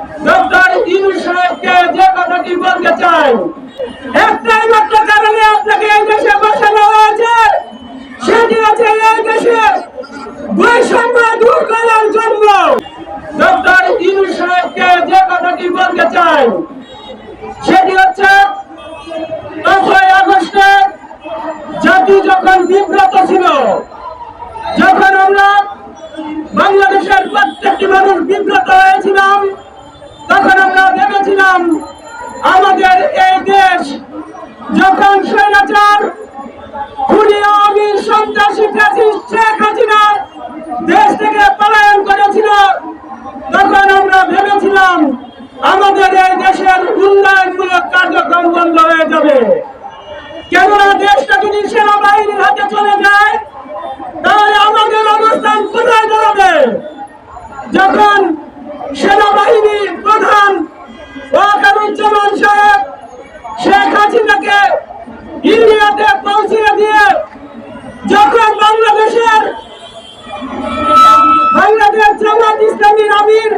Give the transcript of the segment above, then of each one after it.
No! ইসলামীর আমির।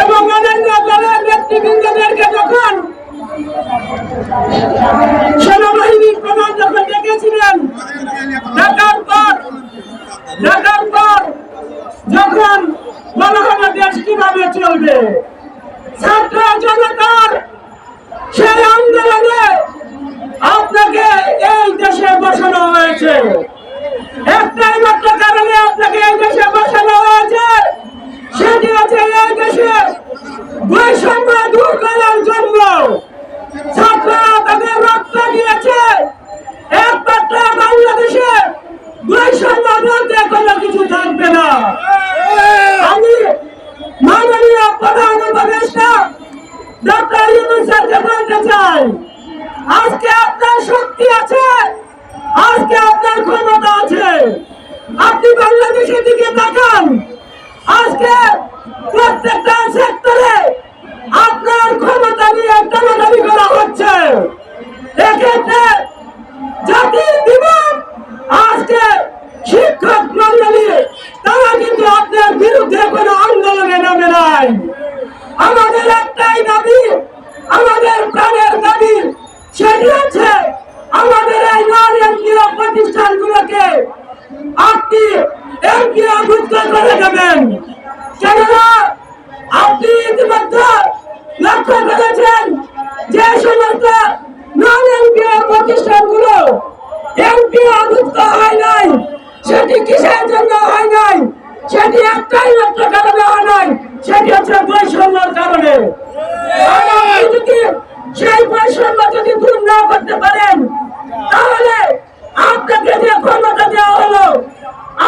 এবং অন্যান্য দলের নেতৃবৃন্দদেরকে যখন সেনাবাহিনীর প্রধান যখন ডেকেছিলেন ঢাকার পর ঢাকার পর যখন বলা হলো দেশ কীভাবে চলবে ছাত্র জনতার সেই আন্দোলনে আপনাকে এই দেশে বসানো হয়েছে একটাই মাত্র কারণে আপনাকে এই দেশে বসানো হয়েছে সেটি হচ্ছে এই দেশে বৈষম্য দূর করার জন্য ছাত্ররা তাদের রক্ত দিয়েছে। একমাত্র বাংলাদেশে বৈষম্য বলতে কোনো কিছু থাকবে না। আমি মাননীয় প্রধান উপদেষ্টা ডক্টর ইউনুসকে বলতে চাই, আজকে আপনার শক্তি আছে, আজকে আপনার ক্ষমতা আছে। আপনি বাংলাদেশের দিকে তাকান, আজকে প্রত্যেকটা সেক্টরে আপনার ক্ষমতা নিয়ে দাবি করা হচ্ছে। এক্ষেত্রে জাতির বিমান আজকে শিক্ষক মন্ডলী তারা কিন্তু আপনার বিরুদ্ধে কোনো আন্দোলনে নামে নাই আমাদের একটাই দাবি আমাদের প্রাণের দাবি সেটি হচ্ছে আমাদের এই নন এমপিও প্রতিষ্ঠানগুলোকে আপনি এমপিও মুক্ত করে দেবেন কেননা আপনি ইতিমধ্যে লক্ষ্য করেছেন যে সমস্ত নন এমপিও প্রতিষ্ঠানগুলো এমপিও মুক্ত হয় নাই সেটি কিসের জন্য হয় নাই সেটি একটাই মাত্র কারণে হয় নাই সেটি হচ্ছে বৈষম্যের কারণে। সেই বৈষম্য যদি দূর না করতে পারেন, তাহলে আপনাকে যে ক্ষমতা দেওয়া হলো,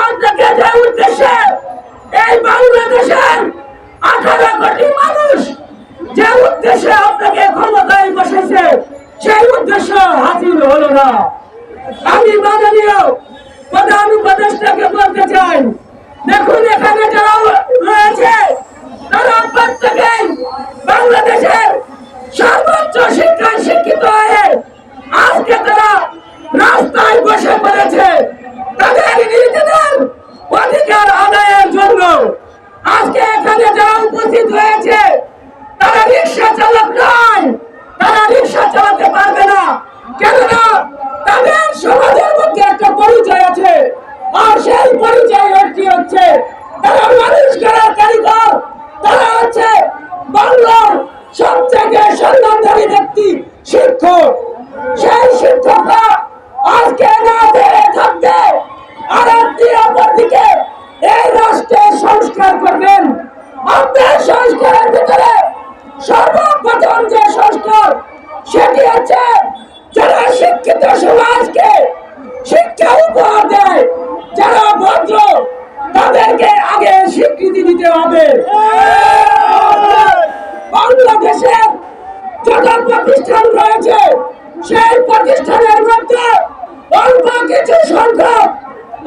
আপনাকে যে উদ্দেশ্যে এই বাংলাদেশের আঠারো কোটি মানুষ যে উদ্দেশ্যে আপনাকে ক্ষমতায় বসেছে, সেই উদ্দেশ্য হাসিল হলো না। আমি মাননীয় প্রধান উপদেষ্টাকে বলতে চাই দেখুন এখানে যারা রয়েছে, তারা প্রত্যেকেই বাংলাদেশের সর্বোচ্চ শিক্ষায় শিক্ষিত হয়ে আজকে তারা রাস্তায় বসে পড়েছে। তাদের নিজেদের অধিকার আদায়ের জন্য আজকে এখানে যারা উপস্থিত হয়েছে, তারা রিক্সা চালক নয়, তারা রিক্সা চালাতে পারবে না কেননা তাদের সমাজের মধ্যে একটা পরিচয় আছে আর সেই পরিচয় একটি হচ্ছে তারা মানুষ করার কারিগর তারা হচ্ছে বাংলার সবথেকে সম্মানধারী ব্যক্তি শিক্ষক সেই শিক্ষকরা আজকে না পেরে থাকতে আর আপনি অপরদিকে এই রাষ্ট্রের সংস্কার করবেন আপনার সংস্কারের ভিতরে সর্বপ্রথম যে সংস্কার সেটি হচ্ছে যারা শিক্ষিত সমাজকে শিক্ষা উপহার দেয় যারা ভদ্র তাদেরকে আগে স্বীকৃতি দিতে হবে বাংলাদেশের যত প্রতিষ্ঠান রয়েছে সেই প্রতিষ্ঠানের মধ্যে অল্প কিছু সংখ্যক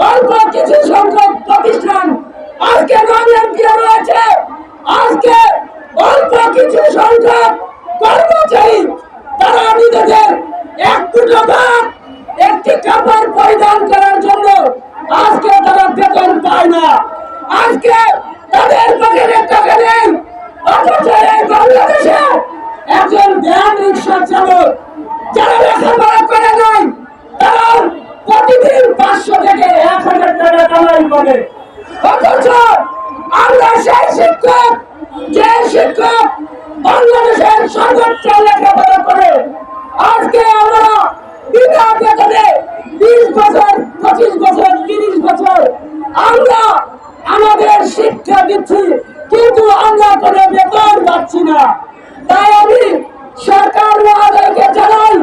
অল্প কিছু সংখ্যক প্রতিষ্ঠান আজকে নন রয়েছে। আজকে অল্প কিছু সংখ্যক কর্মচারী, তারা নিজেদের এক দুটো ভাত একটি কাপড় পরিধান করার জন্য আজকে তারা বেতন পায় না। আজকে তাদের পকেটে টাকা নেই, অথচ বাংলাদেশে একজন ভ্যান রিক্সা চালক যারা লেখাপড়া করে নাই তারা প্রতিদিন পাঁচশো থেকে এক হাজার টাকা কামাই করে অথচ আমরা সেই শিক্ষক যে শিক্ষক আজকে আমরা বিনা পঁচিশ বছর তিরিশ বছর আমরা তাই আমি সরকার মহোদয়কে জানাই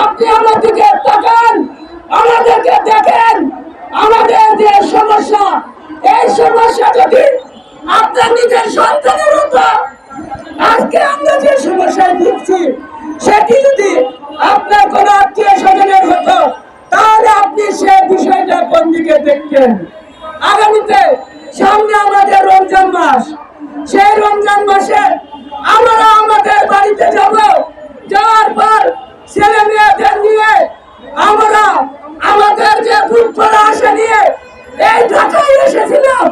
আপনি আমাদেরকে তাকান আমাদেরকে দেখেন আমাদের যে সমস্যা এই সমস্যা যদি আপনার নিজের সন্তানের মতো আজকে আমরা যে সমস্যায় ভুগছি, সেটি যদি আপনার কোন আত্মীয় স্বজনের হতো, তাহলে আপনি সে বিষয়টা কোন দিকে দেখতেন? আগামীতে সামনে আমাদের রমজান মাস। সেই রমজান মাসে আমরা আমাদের বাড়িতে যাব। যাওয়ার পর ছেলে মেয়েদের নিয়ে আমরা আমাদের যে পড়া আশা নিয়ে এই ঢাকায় এসেছিলাম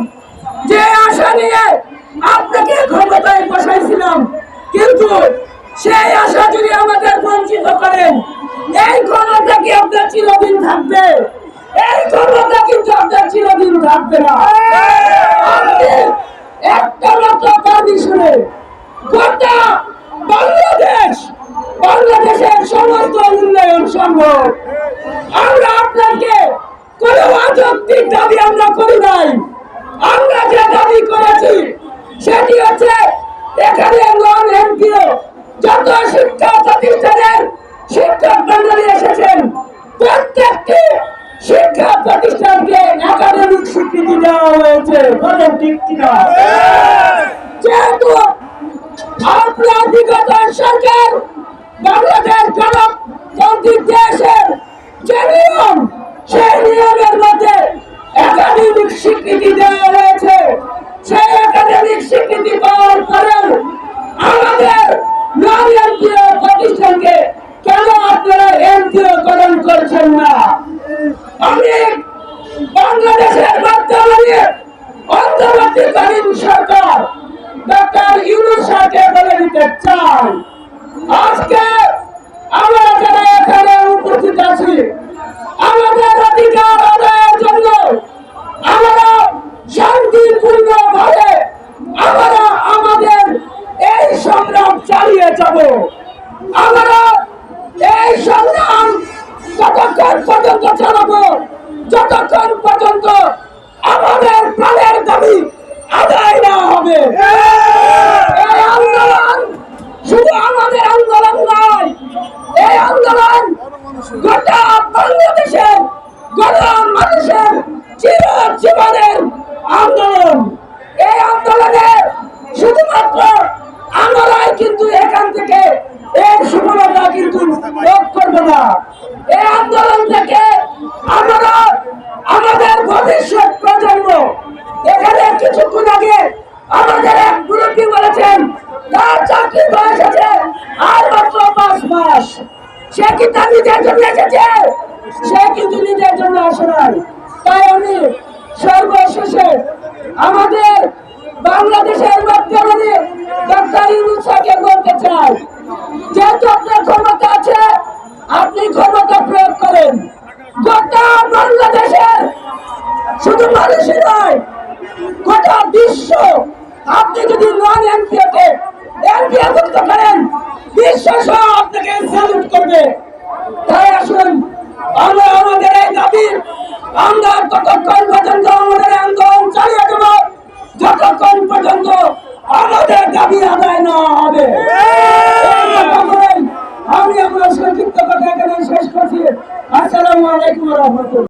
যে আশা নিয়ে আপনাকে ক্ষমতায় বসাইছিলাম কিন্তু সেই আশা যদি আমাদের বঞ্চিত করেন, এই ক্ষমতা কি আপনার চিরদিন থাকবে? এই ক্ষমতা কিন্তু আপনার চিরদিন থাকবে না। একটা মাত্র কন্ডিশনে গোটা বাংলাদেশ, বাংলাদেশের সমস্ত উন্নয়ন সম্ভব। আমরা আপনাকে কোনো অযৌক্তিক দাবি আমরা করি নাই। আমরা যে দাবি করেছি, সেটি হচ্ছে এখানে যেহেতু আপনার বিগত সরকার বাংলাদেশ গণতান্ত্রিক দেশের যে নিয়ম, সেই নিয়মের মধ্যে একাডেমিক স্বীকৃতি দেওয়া হয়েছে। সেই একাডেমিক স্বীকৃতি পাওয়ার পরেও আমাদের নন এনজিও প্রতিষ্ঠানকে কেন আপনারা এনজিও করণ করছেন না? অন্তর্বর্তীকালীন সরকার ডক্টর ইউনুসাকে বলে দিতে চাই। আজকে আমরা যারা এখানে উপস্থিত আছি। আমাদের অধিকার আদায়ের জন্য আমরা শান্তিপূর্ণ ভাবে আমরা আমাদের এই সংগ্রাম চালিয়ে যাব আমরা এই সংগ্রাম ততক্ষণ পর্যন্ত চালাবো যতক্ষণ পর্যন্ত আমাদের প্রাণের দাবি আদায় না হবে এই আন্দোলন শুধু আমাদের আন্দোলন নয় এই আন্দোলন গোটা বাংলাদেশের গরিব মানুষের চির জীবনের আন্দোলন এই আন্দোলনে শুধুমাত্র আমরাই কিন্তু এখান থেকে এর সফলতা কিন্তু ভোগ করব না এই আন্দোলন থেকে আমরা আমাদের ভবিষ্যৎ প্রজন্ম এখানে কিছুক্ষণ আগে আমাদের এক মুরব্বী বলেছেন তার চাকরি বয়স আছে, আর মাত্র পাঁচ মাস। সে কি তার নিজের জন্য এসেছে? সে কিন্তু নিজের জন্য আসে নাই। তাই আমি সর্বশেষে আমাদের বাংলাদেশের বর্তমানে ডক্টর ইউনুসাকে বলতে চাই, যেহেতু আপনার ক্ষমতা